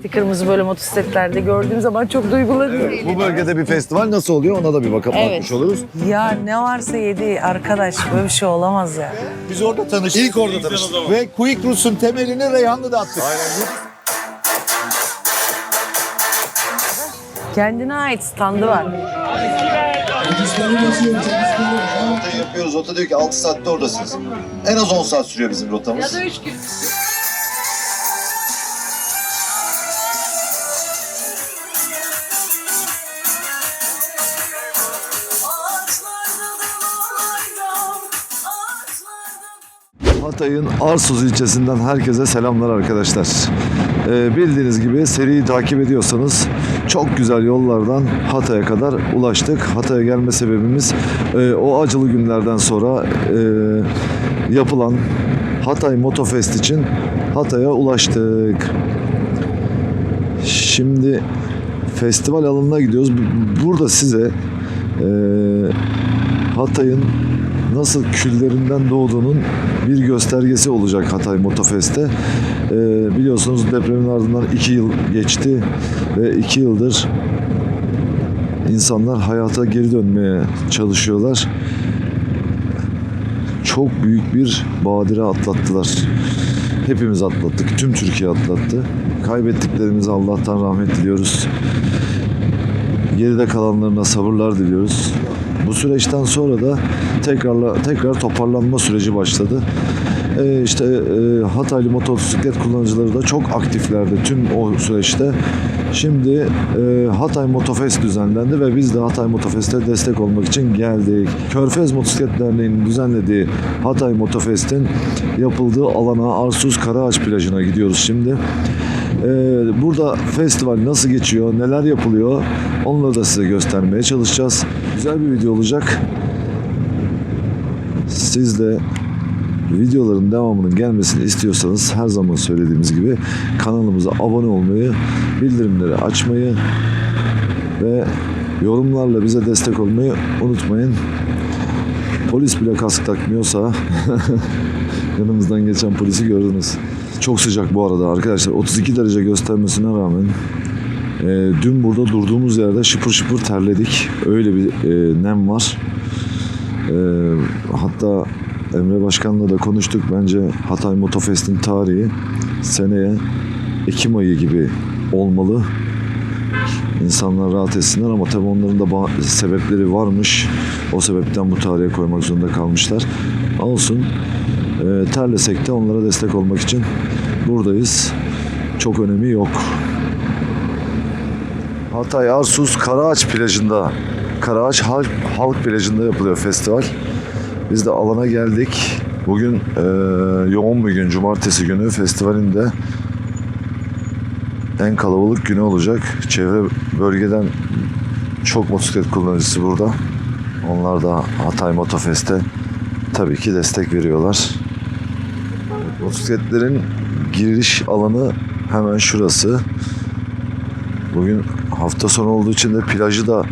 renkli kırmızı böyle motosikletlerde gördüğüm zaman çok duygulanıyorum. Bu bölgede bir festival nasıl oluyor ona da bir bakıp Evet. bakmış oluruz. Ya ne varsa yedi arkadaş böyle bir şey olamaz ya. Biz orada tanıştık. İlk orada tanıştık. Ve Quick Rus'un temelini Reyhanlı'da attık. Kendine ait standı var. Rotayı yapıyoruz. Rota diyor ki 6 saatte oradasınız. En az 10 saat sürüyor bizim rotamız. üç gün. Hatay'ın Arsuz ilçesinden herkese selamlar arkadaşlar. Ee, bildiğiniz gibi seriyi takip ediyorsanız çok güzel yollardan Hatay'a kadar ulaştık. Hatay'a gelme sebebimiz e, o acılı günlerden sonra e, yapılan Hatay Motofest için Hatay'a ulaştık. Şimdi festival alanına gidiyoruz. Burada size e, Hatay'ın nasıl küllerinden doğduğunun bir göstergesi olacak Hatay Motofest'te. E, biliyorsunuz depremin ardından iki yıl geçti ve iki yıldır insanlar hayata geri dönmeye çalışıyorlar. Çok büyük bir badire atlattılar. Hepimiz atlattık. Tüm Türkiye atlattı. Kaybettiklerimize Allah'tan rahmet diliyoruz. Geride kalanlarına sabırlar diliyoruz. Bu süreçten sonra da tekrarla tekrar toparlanma süreci başladı. Ee, işte e, Hataylı motosiklet kullanıcıları da çok aktiflerdi tüm o süreçte. Şimdi e, Hatay Motofest düzenlendi ve biz de Hatay Motofest'e destek olmak için geldik. Körfez Motosiklet Derneği'nin düzenlediği Hatay Motofest'in yapıldığı alana Arsuz Karaağaç plajına gidiyoruz şimdi. Ee, burada festival nasıl geçiyor, neler yapılıyor onları da size göstermeye çalışacağız. Güzel bir video olacak. Siz de videoların devamının gelmesini istiyorsanız her zaman söylediğimiz gibi kanalımıza abone olmayı, bildirimleri açmayı ve yorumlarla bize destek olmayı unutmayın. Polis bile kask takmıyorsa yanımızdan geçen polisi gördünüz. Çok sıcak bu arada arkadaşlar. 32 derece göstermesine rağmen e, dün burada durduğumuz yerde şıpır şıpır terledik. Öyle bir e, nem var. E, hatta Emre Başkan'la da konuştuk. Bence Hatay Motofest'in tarihi seneye Ekim ayı gibi olmalı. İnsanlar rahat etsinler ama tabii onların da sebepleri varmış. O sebepten bu tarihe koymak zorunda kalmışlar. Olsun. E, terlesek de onlara destek olmak için buradayız. Çok önemi yok. Hatay Arsuz Karaağaç plajında Karaağaç Halk, Halk plajında yapılıyor festival. Biz de alana geldik. Bugün e, yoğun bir gün, cumartesi günü festivalin de en kalabalık günü olacak. Çevre bölgeden çok motosiklet kullanıcısı burada. Onlar da Hatay Motofest'e tabii ki destek veriyorlar. Motosikletlerin giriş alanı hemen şurası. Bugün hafta sonu olduğu için de plajı da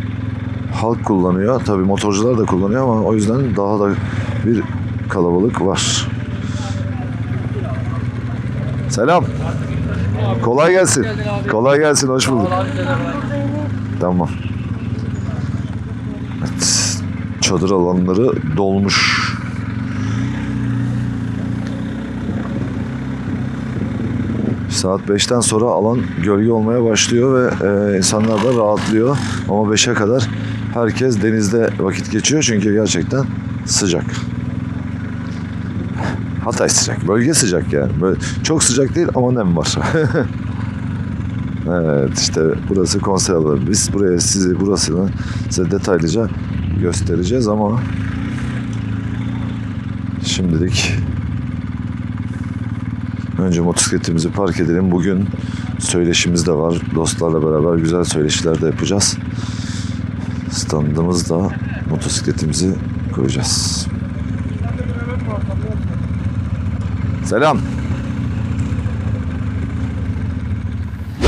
halk kullanıyor. Tabii motorcular da kullanıyor ama o yüzden daha da bir kalabalık var. Selam. Kolay gelsin. Kolay gelsin. Hoş bulduk. Tamam. Evet. Çadır alanları dolmuş. Saat 5'ten sonra alan gölge olmaya başlıyor ve e, insanlar da rahatlıyor. Ama 5'e kadar herkes denizde vakit geçiyor çünkü gerçekten sıcak. Hatay sıcak, bölge sıcak yani. Böyle çok sıcak değil ama nem var. evet işte burası konser alanı. Biz buraya sizi burasını size detaylıca göstereceğiz ama şimdilik Önce motosikletimizi park edelim. Bugün söyleşimiz de var. Dostlarla beraber güzel söyleşiler de yapacağız. Standımızda motosikletimizi koyacağız. Selam.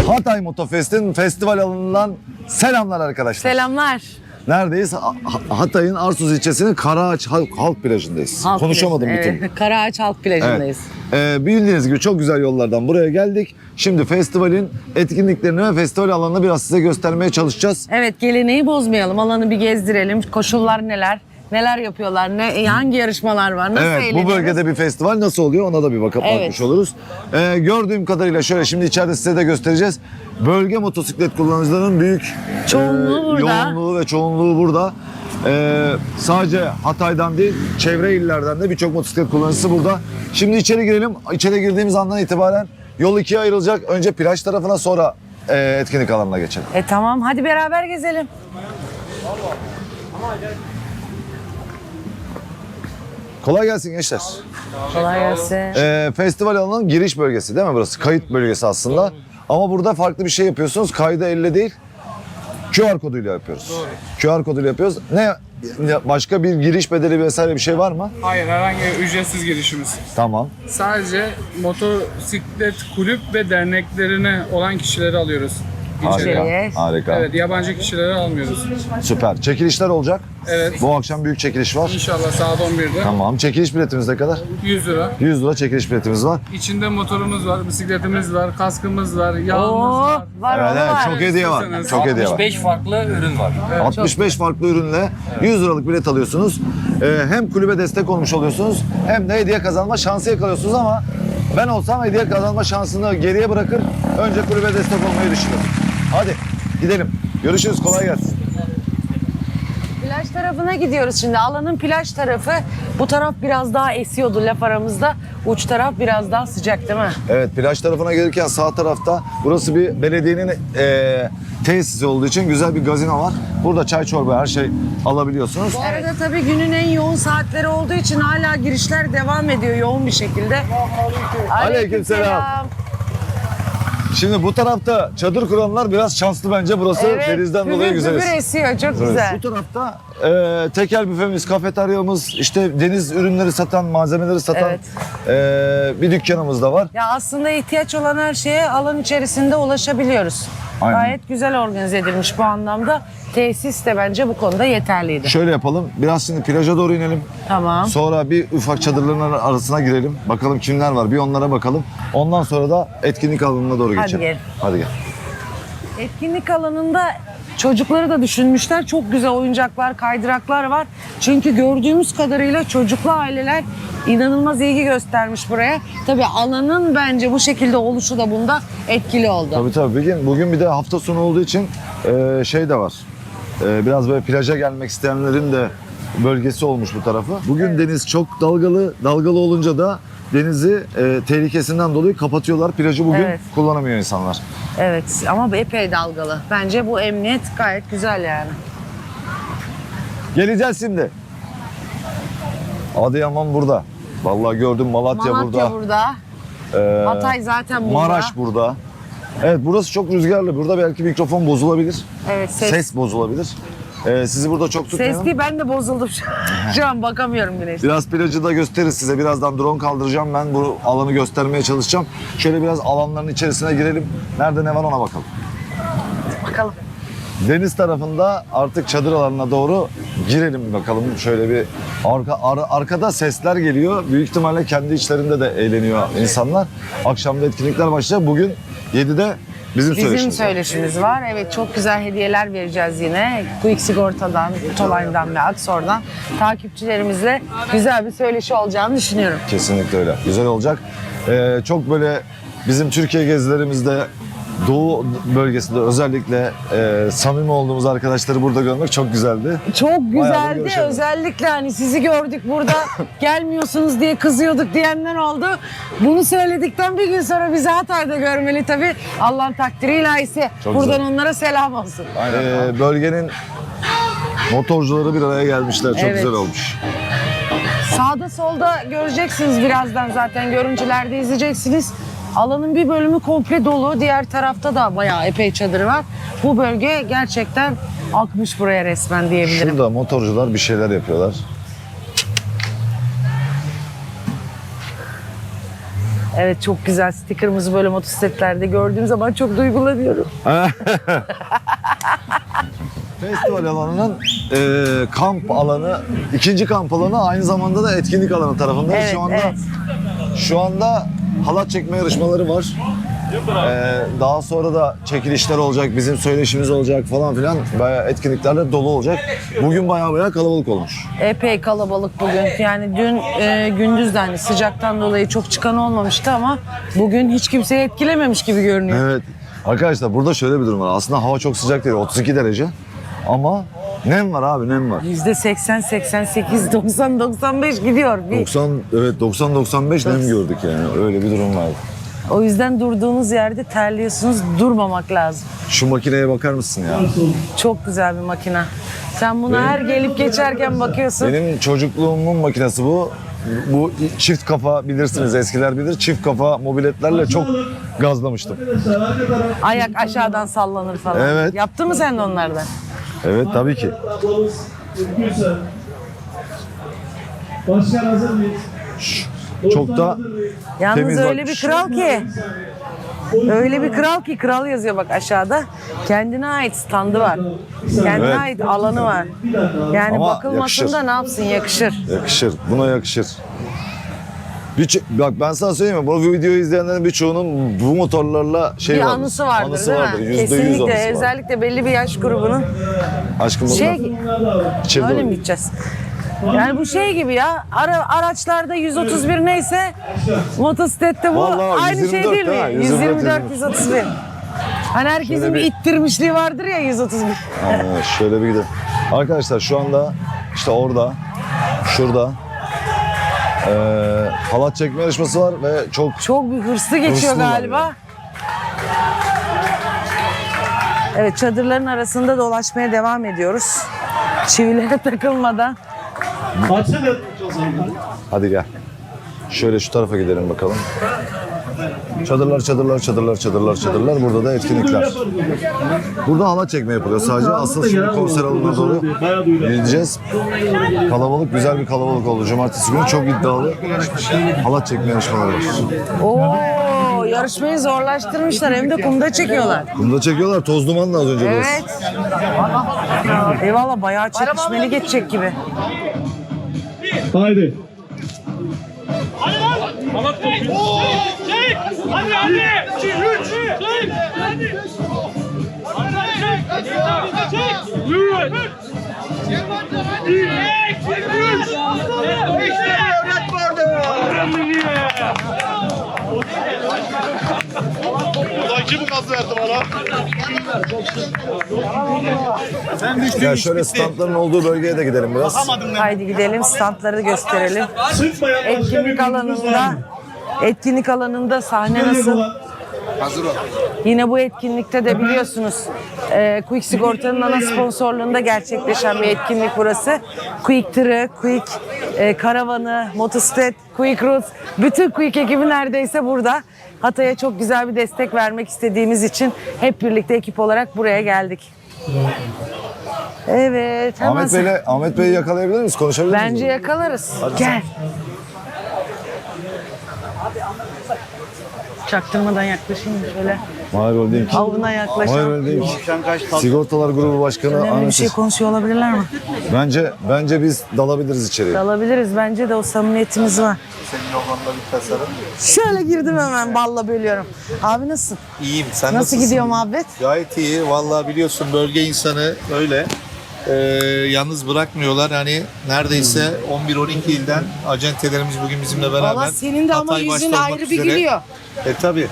Hatay Motofest'in festival alanından selamlar arkadaşlar. Selamlar. Neredeyiz? Ha- Ha- Hatay'ın Arsuz ilçesinin Karaağaç Halk, Halk plajındayız. Halk Konuşamadım plajı, türlü. evet. Karaağaç Halk plajındayız. Ee, bildiğiniz gibi çok güzel yollardan buraya geldik. Şimdi festivalin etkinliklerini ve festival alanını biraz size göstermeye çalışacağız. Evet geleneği bozmayalım. Alanı bir gezdirelim. Koşullar neler? Neler yapıyorlar? Ne hangi yarışmalar var? Nasıl evet bu bölgede bir festival nasıl oluyor ona da bir bakıp Evet. bakmış oluruz. Ee, gördüğüm kadarıyla şöyle şimdi içeride size de göstereceğiz. Bölge motosiklet kullanıcılarının büyük Çoğunluğu burada. yoğunluğu ve çoğunluğu burada. Ee, sadece Hatay'dan değil çevre illerden de birçok motosiklet kullanıcısı burada. Şimdi içeri girelim. İçeri girdiğimiz andan itibaren yol ikiye ayrılacak. Önce plaj tarafına sonra e, etkinlik alanına geçelim. E tamam hadi beraber gezelim. Kolay gelsin gençler. Kolay gelsin. Ee, festival alanının giriş bölgesi değil mi burası? Kayıt bölgesi aslında. Ama burada farklı bir şey yapıyorsunuz. Kaydı elle değil. QR koduyla yapıyoruz. QR koduyla yapıyoruz. Ne ne- başka bir giriş bedeli vesaire bir şey var mı? Hayır herhangi bir ücretsiz girişimiz. Tamam. Sadece motosiklet kulüp ve derneklerine olan kişileri alıyoruz. Harika. Harika. Evet yabancı kişileri almıyoruz. Süper. Çekilişler olacak. Evet. Bu akşam büyük çekiliş var. İnşallah saat 11'de. Tamam. Çekiliş biletimiz ne kadar? 100 lira. 100 lira çekiliş biletimiz var. İçinde motorumuz var, bisikletimiz var, kaskımız var, yağımız Oo, var. var Evet, evet var. çok hediye var. Çok hediye var. 65 farklı ürün var. 65 farklı ürünle 100 liralık bilet alıyorsunuz. Ee, hem kulübe destek olmuş oluyorsunuz hem de hediye kazanma şansı yakalıyorsunuz ama ben olsam hediye kazanma şansını geriye bırakır. Önce kulübe destek olmayı düşünüyorum. Hadi gidelim. Görüşürüz. Kolay gelsin. Plaj tarafına gidiyoruz şimdi. Alanın plaj tarafı. Bu taraf biraz daha esiyordu laf aramızda. Uç taraf biraz daha sıcak değil mi? Evet plaj tarafına gelirken sağ tarafta burası bir belediyenin eee, tesisi olduğu için güzel bir gazino var. Burada çay çorba her şey alabiliyorsunuz. Bu arada tabii günün en yoğun saatleri olduğu için hala girişler devam ediyor yoğun bir şekilde. Aleykümselam. Şimdi bu tarafta çadır kuranlar biraz şanslı bence. Burası Evet, denizden dolayı güzel. esiyor çok güzel. Bu tarafta e, tekel büfemiz, kafeteryamız, işte deniz ürünleri satan, malzemeleri satan Evet. e, bir dükkanımız da var. Ya aslında ihtiyaç olan her şeye alan içerisinde ulaşabiliyoruz. Aynen. Gayet güzel organize edilmiş bu anlamda. Tesis de bence bu konuda yeterliydi. Şöyle yapalım, biraz şimdi plaja doğru inelim. Tamam. Sonra bir ufak çadırların ar- arasına girelim. Bakalım kimler var, bir onlara bakalım. Ondan sonra da etkinlik alanına doğru Hadi geçelim. gel. Hadi gel. Etkinlik alanında çocukları da düşünmüşler. Çok güzel oyuncaklar, kaydıraklar var. Çünkü gördüğümüz kadarıyla çocuklu aileler inanılmaz ilgi göstermiş buraya. Tabii alanın bence bu şekilde oluşu da bunda etkili oldu. Tabii tabii. Bugün, bugün bir de hafta sonu olduğu için e, şey de var. E, biraz böyle plaja gelmek isteyenlerin de bölgesi olmuş bu tarafı. Bugün deniz çok dalgalı. Dalgalı olunca da denizi e, tehlikesinden dolayı kapatıyorlar. Plajı bugün Evet. kullanamıyor insanlar. Evet ama epey dalgalı. Bence bu emniyet gayet güzel yani. Geleceğiz şimdi. Adıyaman burada. Vallahi gördüm Malatya, Malatya burada. burada. Ee, Hatay zaten burada. Maraş burada. Evet burası çok rüzgarlı. Burada belki mikrofon bozulabilir. Evet ses. Ses, bozulabilir. Ee, sizi burada çok tutmayalım. Ses değil ben de bozuldum şu an. Şu an bakamıyorum güneşe. Biraz plajı da gösteririz size. Birazdan drone kaldıracağım. Ben bu alanı göstermeye çalışacağım. Şöyle biraz alanların içerisine girelim. Nerede ne var ona bakalım. Bakalım. Deniz tarafında artık çadır alanına doğru girelim bakalım. Şöyle bir arka ar- arkada sesler geliyor. Büyük ihtimalle kendi içlerinde de eğleniyor insanlar. Akşamda etkinlikler başlayacak. Bugün 7'de bizim, Bizim söyleşimiz var. söyleşimiz var. Evet çok güzel hediyeler vereceğiz yine. Quick Sigorta'dan, Tolay'dan ve Aksor'dan takipçilerimizle güzel bir söyleşi olacağını düşünüyorum. Kesinlikle öyle. Güzel olacak. Ee, çok böyle bizim Türkiye gezilerimizde Doğu bölgesinde özellikle e, samimi olduğumuz arkadaşları burada görmek çok güzeldi. Çok güzeldi. Özellikle hani sizi gördük burada gelmiyorsunuz diye kızıyorduk diyenler oldu. Bunu söyledikten bir gün sonra bizi Hatay'da görmeli tabii. Allah'ın takdiri ilahisi. Çok Buradan güzel. onlara selam olsun. Ee, bölgenin motorcuları bir araya gelmişler. Çok Evet. güzel olmuş. Sağda solda göreceksiniz birazdan zaten görüntülerde izleyeceksiniz. Alanın bir bölümü komple dolu. Diğer tarafta da bayağı epey çadır var. Bu bölge gerçekten akmış buraya resmen diyebilirim. Şurada motorcular bir şeyler yapıyorlar. Evet çok güzel stickerımızı böyle motosikletlerde gördüğüm zaman çok duygulanıyorum. Festival alanının e, kamp alanı, ikinci kamp alanı aynı zamanda da etkinlik alanı tarafında. Evet, şu anda evet. şu anda halat çekme yarışmaları var. Ee, daha sonra da çekilişler olacak, bizim söyleşimiz olacak falan filan. Bayağı etkinliklerle dolu olacak. Bugün bayağı bayağı kalabalık olmuş. Epey kalabalık bugün. Yani dün e, gündüz de hani sıcaktan dolayı çok çıkan olmamıştı ama bugün hiç kimseyi etkilememiş gibi görünüyor. Evet. Arkadaşlar burada şöyle bir durum var. Aslında hava çok sıcak değil, 32 derece. Ama nem var abi, nem var. Yüzde 80, 88, 90, 95 gidiyor. Bir, 90 evet 90 95 nem gördük yani. Öyle bir durum vardı. o yüzden durduğunuz yerde terliyorsunuz. Durmamak lazım. Şu makineye bakar mısın ya? Çok güzel bir makine. Sen buna Benim- her gelip geçerken bakıyorsun. Benim çocukluğumun makinesi bu. Bu çift kafa bilirsiniz eskiler bilir. Çift kafa mobiletlerle çok gazlamıştım. Ayak aşağıdan sallanır falan. Evet. Yaptın mı sen de onlardan? Evet tabii ki. Başkan hazır mıyız? Çok da? Yalnız Temiz öyle bak. bir kral ki. Öyle bir kral ki kral yazıyor bak aşağıda. Kendine ait standı var. Kendine Evet. ait alanı var. Yani Ama bakılmasın yakışır. da ne yapsın yakışır. yakışır. Buna yakışır. Bir, bak ben sana söyleyeyim mi? Bu videoyu izleyenlerin birçoğunun bu motorlarla şey bir vardır. anısı vardır Anısı değil vardır. mi? Yüzde yüz Kesinlikle anısı var. özellikle belli bir yaş grubunun Aşkım şey öyle var. mi gideceğiz? Yani bu şey gibi ya ara, araçlarda 131 neyse motosiklette bu Vallahi aynı şey 124 değil mi? ha, 124 131. Hani herkesin Şöyle bir bir- ittirmişliği vardır ya 131. Aynen, şöyle bir gidelim. Arkadaşlar şu anda işte orada, şurada eee halat çekme yarışması var ve çok Çok bir hırslı geçiyor Hırslı var galiba. ya. Evet çadırların arasında dolaşmaya devam ediyoruz. Çivilere takılmadan. Zaman. Hadi gel. Şöyle şu tarafa gidelim bakalım. Çadırlar, çadırlar, çadırlar, çadırlar, çadırlar. Burada da etkinlikler. Burada halat çekme yapılıyor. Sadece asıl şimdi konser alanına doğru gideceğiz. Kalabalık, güzel bir kalabalık oldu. Cumartesi günü çok iddialı halat çekme yarışmaları var. Oo yarışmayı zorlaştırmışlar hem de kumda çekiyorlar. Kumda çekiyorlar. Toz dumanla az önce burası. Evet. Eyvallah bayağı çekişmeli geçecek gibi. Haydi. Çek! Hadi hadi! 2 3 Çek! Hadi! Hadi çek! Çek! Yürü! Çek! Çek! İşte öğret vardı! Ya şöyle standların olduğu bölgeye de gidelim biraz. Haydi gidelim standları gösterelim. Etkinlik alanında? Etkinlik alanında sahne nasıl? bulan? Yine bu etkinlikte de biliyorsunuz e, Quick Sigorta'nın ana sponsorluğunda gerçekleşen bir etkinlik burası. Quick Tırı, Quick e, Karavanı, Motosiklet, Quick Roots, bütün Quick ekibi neredeyse burada. Hatay'a çok güzel bir destek vermek istediğimiz için hep birlikte ekip olarak buraya geldik. Evet, hemen Ahmet Bey'le Ahmet Bey'i yakalayabilir miyiz? Konuşabilir miyiz? bence yakalarız. Gel. Çaktırmadan yaklaşayım şöyle. Mahir Holding. Avına Mahir yaklaşalım. Holding. Sigortalar Grubu Başkanı Önemli bir Ahmet şey konuşuyor olabilirler mi? Bence bence biz dalabiliriz içeriye. Alabiliriz. Bence de o samimiyetimiz var. Şöyle girdim hemen balla bölüyorum. Abi nasılsın? İyiyim. Sen Nasıl nasılsın? gidiyor muhabbet? Gayet iyi. Vallahi biliyorsun bölge insanı öyle. Ee, yalnız bırakmıyorlar. Hani neredeyse 11-12 ilden acentelerimiz bugün bizimle beraber. Valla senin de ama Hatay başta yüzün olmak ayrı bir üzere. gülüyor. E tabi.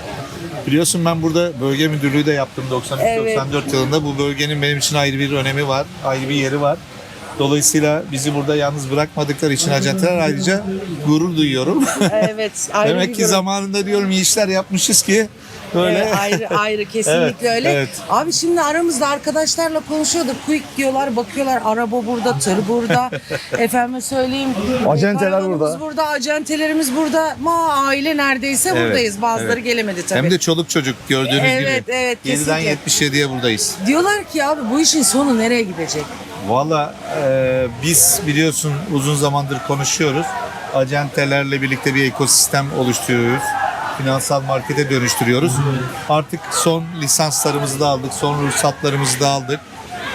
Biliyorsun ben burada bölge müdürlüğü de yaptım 93-94 Evet. yılında. Bu bölgenin benim için ayrı bir önemi var. Ayrı bir yeri var. Dolayısıyla bizi burada yalnız bırakmadıkları için acenteler ayrıca gurur duyuyorum. Evet. Ayrı Demek ki durum. zamanında diyorum iyi işler yapmışız ki böyle Evet, ayrı ayrı kesinlikle Evet, öyle. evet. Abi şimdi aramızda arkadaşlarla konuşuyorduk. Quick diyorlar, bakıyorlar araba burada, tır burada. Efendime söyleyeyim. Acenteler burada. burada, acentelerimiz burada. Ma aile neredeyse Evet, buradayız. Bazıları evet. gelemedi tabii. Hem de çoluk çocuk gördüğünüz Evet, gibi. evet, 7'den kesinlikle. 77'ye buradayız. Diyorlar ki abi bu işin sonu nereye gidecek? Valla e, biz biliyorsun uzun zamandır konuşuyoruz. Acentelerle birlikte bir ekosistem oluşturuyoruz. Finansal markete dönüştürüyoruz. Artık son lisanslarımızı da aldık, son ruhsatlarımızı da aldık.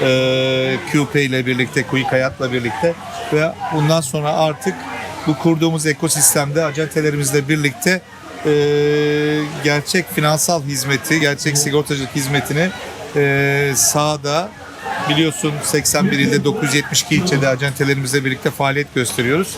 e, QP ile birlikte, Quick Hayat'la birlikte ve bundan sonra artık bu kurduğumuz ekosistemde acentelerimizle birlikte e, gerçek finansal hizmeti, gerçek sigortacılık hizmetini e, sahada biliyorsun 81 ilde 972 ilçede acentelerimizle birlikte faaliyet gösteriyoruz.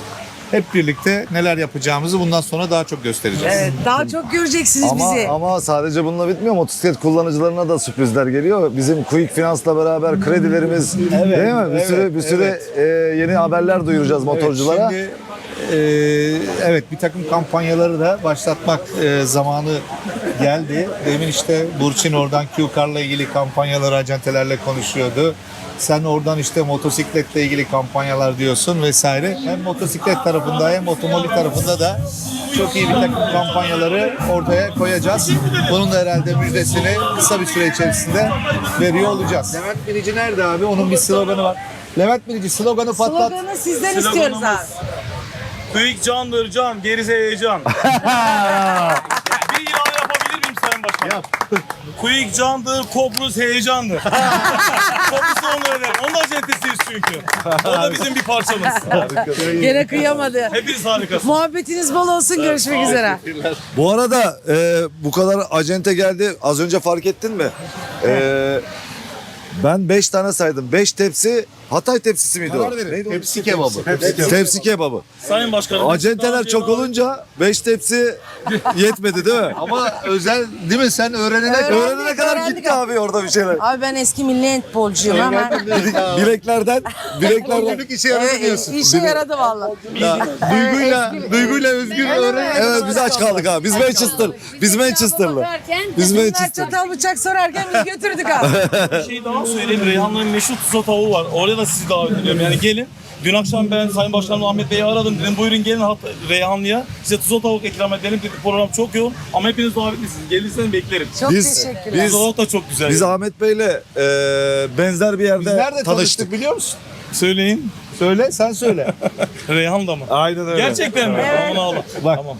Hep birlikte neler yapacağımızı bundan sonra daha çok göstereceğiz. Evet, daha çok göreceksiniz Ama, bizi. ama sadece bununla bitmiyor. Motosiklet kullanıcılarına da sürprizler geliyor. Bizim Quick Finans'la beraber kredilerimiz değil mi? Bir evet, sürü bir sürü evet. e, yeni haberler duyuracağız motorculara. Evet, şimdi e, evet bir takım kampanyaları da başlatmak e, zamanı geldi. Demin işte Burçin oradan Q-Car'la ilgili kampanyaları acentelerle konuşuyordu. Sen oradan işte motosikletle ilgili kampanyalar diyorsun vesaire. Hem motosiklet tarafında hem otomobil tarafında da çok iyi bir takım kampanyaları ortaya koyacağız. Bunun da herhalde müjdesini kısa bir süre içerisinde veriyor olacağız. Levent Bilici nerede abi? Onun bir sloganı var. Levent Bilici sloganı patlat. Sloganı sizden istiyoruz abi. Quick candır can, gerisi heyecan. bir ilan yapabilir miyim Sayın Başkan? Yap. Quick candır, Kobrus heyecandır. Kobrus onu öner. Onun acentesiyiz çünkü. O da bizim bir parçamız. Gene kıyamadı. Hepiniz harikasınız. Muhabbetiniz bol olsun. Görüşmek üzere. Bu arada e, bu kadar acente geldi. Az önce fark ettin mi? E, ben 5 tane saydım. 5 tepsi Hatay tepsisi miydi o? Neydi o? Tepsi kebabı. Tepsi kebabı. Sayın Başkanım. Acenteler çok olunca 5 tepsi yetmedi değil mi? Ama özel değil mi? Sen öğrenene kadar Öğrenene kadar gitti abi orada bir şeyler. Abi ben eski milli handbolcuyum hemen. Bileklerden, bileklerden. Bugünlük işe yaradı Evet, diyorsun. işe yaradı valla. Duyguyla, duyguyla özgür öğren. Evet biz aç kaldık abi. Biz Manchester. Biz Manchester'lı. Biz Bunlar Manchester. çatal bıçak sorarken biz götürdük abi. Bir şey daha söyleyeyim. Reyhanlı'nın meşhur tuzla tavuğu var. Oraya da sizi davet ediyorum. Yani gelin. Dün akşam ben Sayın Başkanım Ahmet Bey'i aradım. Dedim buyurun gelin Reyhanlı'ya. Size tuzla tavuk ikram edelim dedi. Program çok yoğun. Ama hepiniz davetlisiniz. Gelirseniz beklerim. Çok Biz- teşekkürler. biz- Tuzla tavuk da çok güzel. Biz Ahmet Bey'le e, benzer bir yerde Biz nerede tanıştık. tanıştık biliyor musun? Söyleyin. Söyle, sen söyle. Reyhan'da mı? Aynen öyle. Gerçekten mi? Aman Allah. Bak. Tamam.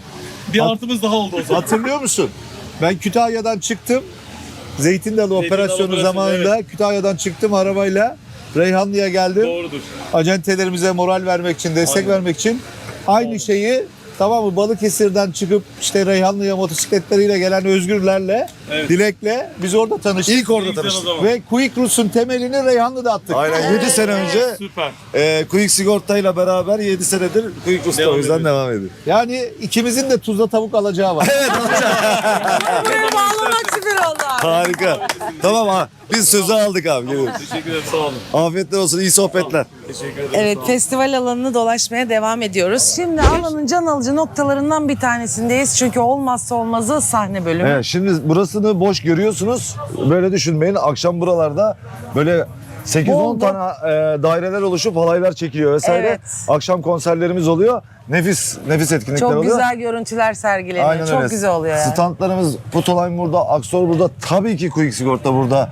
Bir artımız daha oldu o zaman. Hatırlıyor musun? Ben Kütahya'dan çıktım. Zeytin Dalı Dalı operasyonu operasyonu, zamanında Kütahya'dan çıktım arabayla. Reyhanlı'ya geldim. Doğrudur. Acentelerimize moral vermek için, destek Aynen. vermek için aynı şeyi tamam mı Balıkesir'den çıkıp işte Reyhanlı'ya motosikletleriyle gelen Özgürlerle, Evet. Dilek'le biz orada tanıştık. İlk orada tanıştık. Ve Quick Rus'un temelini Reyhanlı'da attık. Aynen 7 sene önce Süper. e, Quick Sigorta'yla beraber 7 senedir Quick Usta Devam o yüzden ediyor. devam ediyor. Yani ikimizin de tuzla tavuk alacağı var. Buraya bağlamak süper oldu abi. Harika. tamam ha. Biz sözü aldık abi. Teşekkür ederim. Sağ olun. Afiyetler olsun. iyi sohbetler. Teşekkür ederim. Evet festival alanını dolaşmaya devam ediyoruz. Şimdi alanın can alıcı noktalarından bir tanesindeyiz. Çünkü olmazsa olmazı sahne bölümü. Evet, şimdi burasını boş görüyorsunuz. Böyle düşünmeyin. Akşam buralarda böyle 8-10 Bol bol. tane e, daireler oluşup halaylar çekiliyor vesaire. Evet. Akşam konserlerimiz oluyor. Nefis nefis etkinlikler Çok oluyor. güzel görüntüler sergileniyor. Aynen Çok öyle. güzel oluyor yani. Standlarımız Putoline burada, Aksor burada. Tabii ki Quick Sigorta burada.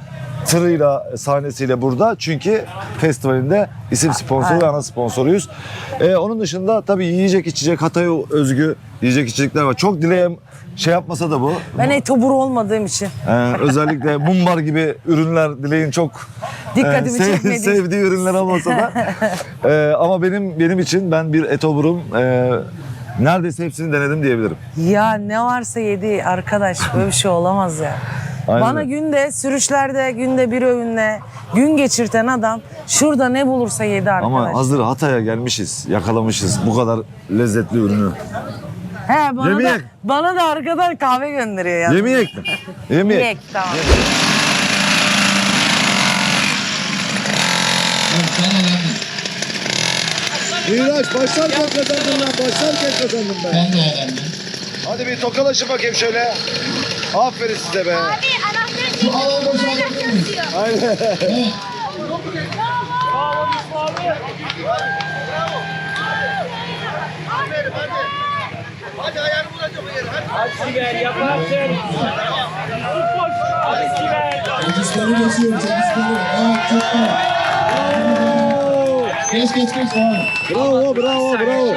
Tırıyla, sahnesiyle burada. Çünkü festivalinde isim sponsoru ve ana sponsoruyuz. Ee, onun dışında tabii yiyecek içecek Hatay özgü yiyecek içecekler var. Çok dileğim şey yapmasa da bu. Ben etobur olmadığım için Ee, özellikle mumbar gibi ürünler dileğin çok dikkatimi e, sev- çekmedi. sevdiği ürünler olmasa da. Ee, ama benim benim için ben bir etoburum. Ee, neredeyse hepsini denedim diyebilirim. Ya ne varsa yedi arkadaş böyle bir şey olamaz ya. Aynen Bana günde sürüşlerde günde bir öğünle gün geçirten adam şurada ne bulursa yedi arkadaş. Ama hazır Hatay'a gelmişiz, yakalamışız bu kadar lezzetli ürünü. He bana da, Yemeyek. bana da arkadan kahve gönderiyor ya. Yemeyek mi? Yemeyek. Yemeyek tamam. Miraç başlarken kazandım lan, başlarken kazandım ben. Ben de öğrendim. Hadi bir tokalaşın bakayım şöyle. Aferin size be. Abi anahtarı Bu alanı boşaltabilir miyiz? Evet. Çekişleri geçiyor, çekişleri. Evet, çok güzel. Geç, geç, geç. Evet. Bravo, bravo, bravo.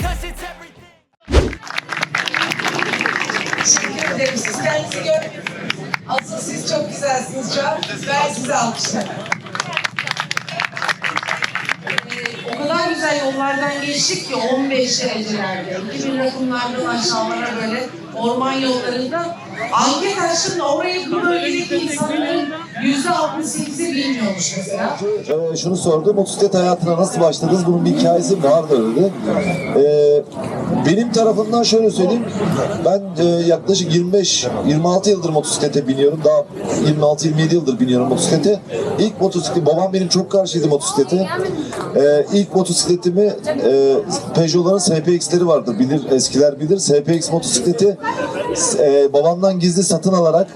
kendinizi görmüyorsunuz. Asıl siz çok güzelsiniz şu an. Ben sizi alkışlarım. Ee, o kadar güzel yollardan geçtik ki 15 derecelerde, 2000 rakımlardan aşağılara böyle orman yollarında anket açtım da orayı bu bölgedeki insanların yüzde 68'i bilmiyormuş mesela. Ee, şunu sordu, motosiklet hayatına nasıl başladınız? Bunun bir hikayesi vardı dedi. Ee, benim tarafımdan şöyle söyleyeyim. Ben e, yaklaşık 25-26 yıldır motosiklete biniyorum. Daha 26-27 yıldır biniyorum motosiklete. İlk motosiklet, babam benim çok karşıydı motosiklete. Ee, ilk motosikletimi e, Peugeot'ların SPX'leri vardır. Bilir, eskiler bilir. SPX motosikleti e, babamdan gizli satın alarak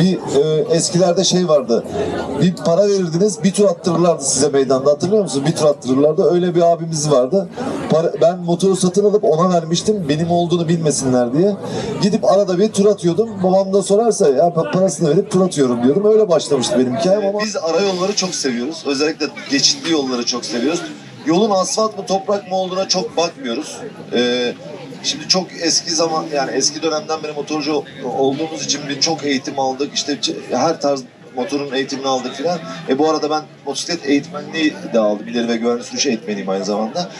bir e, eskilerde şey vardı. Bir para verirdiniz, bir tur attırırlardı size meydanda. Hatırlıyor musun? Bir tur attırırlardı. Öyle bir abimiz vardı. Para, ben motoru satın alıp ona vermiştim. Benim olduğunu bilmesinler diye. Gidip arada bir tur atıyordum. Babam da sorarsa ya pa- parasını verip tur atıyorum diyordum. Öyle başlamıştı benim hikayem ama. Biz arayolları çok seviyoruz. Özellikle geçitli yolları çok seviyoruz. Yolun asfalt mı toprak mı olduğuna çok bakmıyoruz. Ee, Şimdi çok eski zaman yani eski dönemden beri motorcu olduğumuz için bir çok eğitim aldık. İşte her tarz motorun eğitimini aldık filan. E bu arada ben motosiklet eğitmenliği de aldım. İleri ve güvenli sürüş eğitmeniyim aynı zamanda.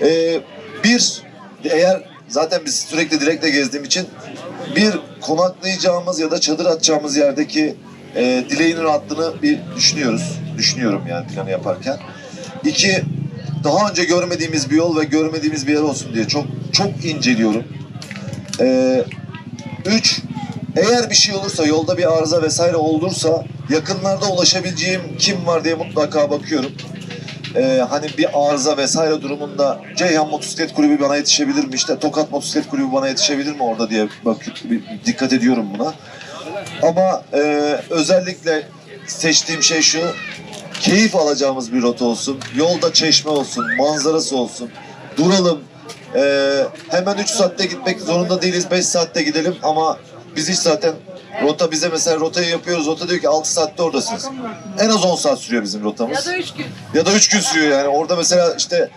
E, bir, eğer zaten biz sürekli direkle gezdiğim için bir konaklayacağımız ya da çadır atacağımız yerdeki e, dileğin rahatlığını bir düşünüyoruz. Düşünüyorum yani planı yaparken. İki, daha önce görmediğimiz bir yol ve görmediğimiz bir yer olsun diye çok çok inceliyorum. Ee, üç, eğer bir şey olursa, yolda bir arıza vesaire olursa yakınlarda ulaşabileceğim kim var diye mutlaka bakıyorum. Ee, hani bir arıza vesaire durumunda Ceyhan Motosiklet Kulübü bana yetişebilir mi? İşte Tokat Motosiklet Kulübü bana yetişebilir mi orada diye bak dikkat ediyorum buna. Ama e, özellikle seçtiğim şey şu. Keyif alacağımız bir rota olsun. Yolda çeşme olsun, manzarası olsun. Duralım. E, hemen 3 saatte gitmek zorunda değiliz. 5 saatte gidelim ama biz hiç zaten rota bize mesela rotayı yapıyoruz. Rota diyor ki 6 saatte oradasınız. En az 10 saat sürüyor bizim rotamız. Ya da üç gün. Ya da 3 gün sürüyor yani. Orada mesela işte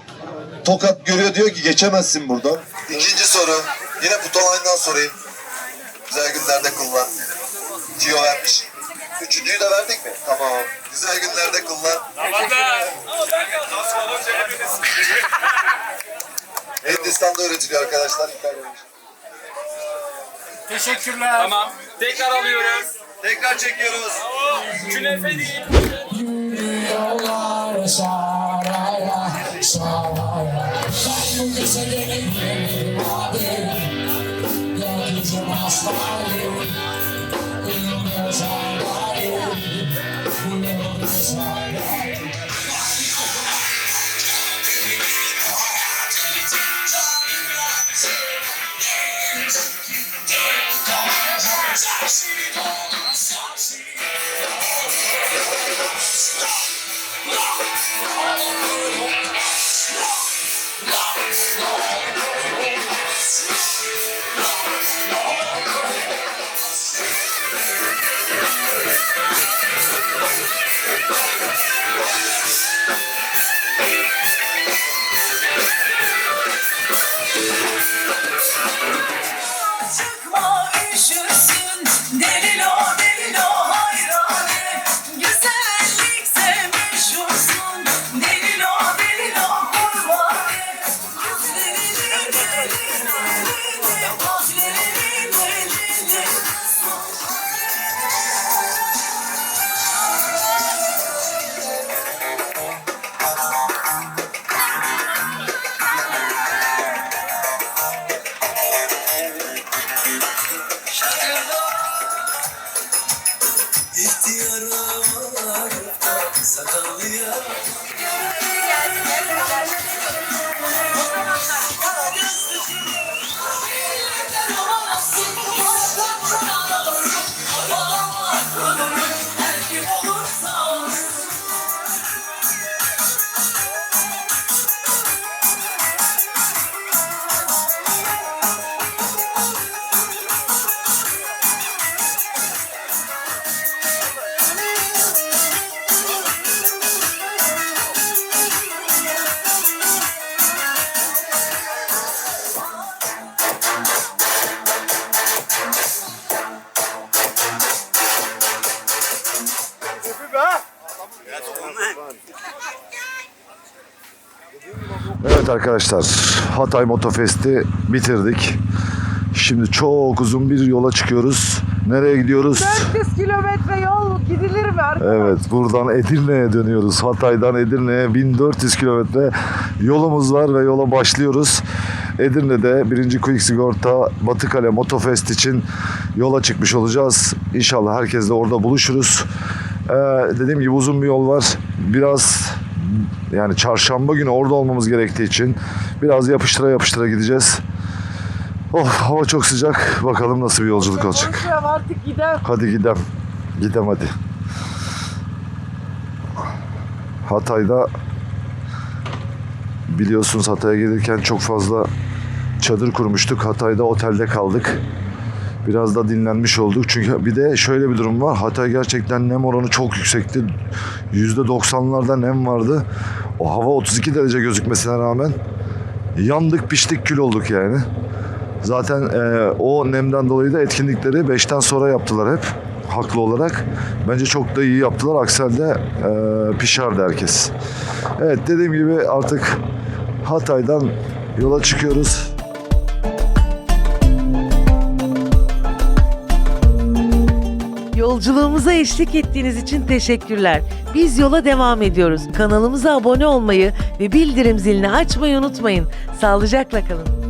Tokat görüyor diyor ki geçemezsin buradan. İkinci soru. Yine Putolay'dan sorayım. Güzel günlerde kullan. Tio vermiş. Üçüncüyü de verdik mi? Tamam. Güzel günlerde kullan. Hindistan'da üretiliyor arkadaşlar. Teşekkürler. Tamam. Tekrar alıyoruz. Tekrar çekiyoruz. Künefe değil. Yollar saraya saraya Ben bu gezegenin bir abi Gökyüzü masmavi Yıldız ağlayı Evet arkadaşlar Hatay Motofest'i bitirdik. Şimdi çok uzun bir yola çıkıyoruz. Nereye gidiyoruz? 400 kilometre yol gidilir mi arkadaşlar? Evet buradan Edirne'ye dönüyoruz. Hatay'dan Edirne'ye 1400 kilometre yolumuz var ve yola başlıyoruz. Edirne'de 1. Quick Sigorta Batıkale Motofest için yola çıkmış olacağız. İnşallah herkesle orada buluşuruz. Ee, dediğim gibi uzun bir yol var. Biraz yani çarşamba günü orada olmamız gerektiği için biraz yapıştıra yapıştıra gideceğiz. Oh hava çok sıcak. Bakalım nasıl bir yolculuk olacak. Artık gider. Hadi gidelim. Gidelim hadi. Hatay'da biliyorsunuz Hatay'a gelirken çok fazla çadır kurmuştuk. Hatay'da otelde kaldık. Biraz da dinlenmiş olduk. Çünkü bir de şöyle bir durum var. Hatay gerçekten nem oranı çok yüksekti. %90'larda nem vardı. O hava 32 derece gözükmesine rağmen yandık piştik kül olduk yani. Zaten e, o nemden dolayı da etkinlikleri 5'ten sonra yaptılar hep. Haklı olarak. Bence çok da iyi yaptılar. Aksel'de e, pişerdi herkes. Evet dediğim gibi artık Hatay'dan yola çıkıyoruz. Yolculuğumuza eşlik ettiğiniz için teşekkürler. Biz yola devam ediyoruz. Kanalımıza abone olmayı ve bildirim zilini açmayı unutmayın. Sağlıcakla kalın.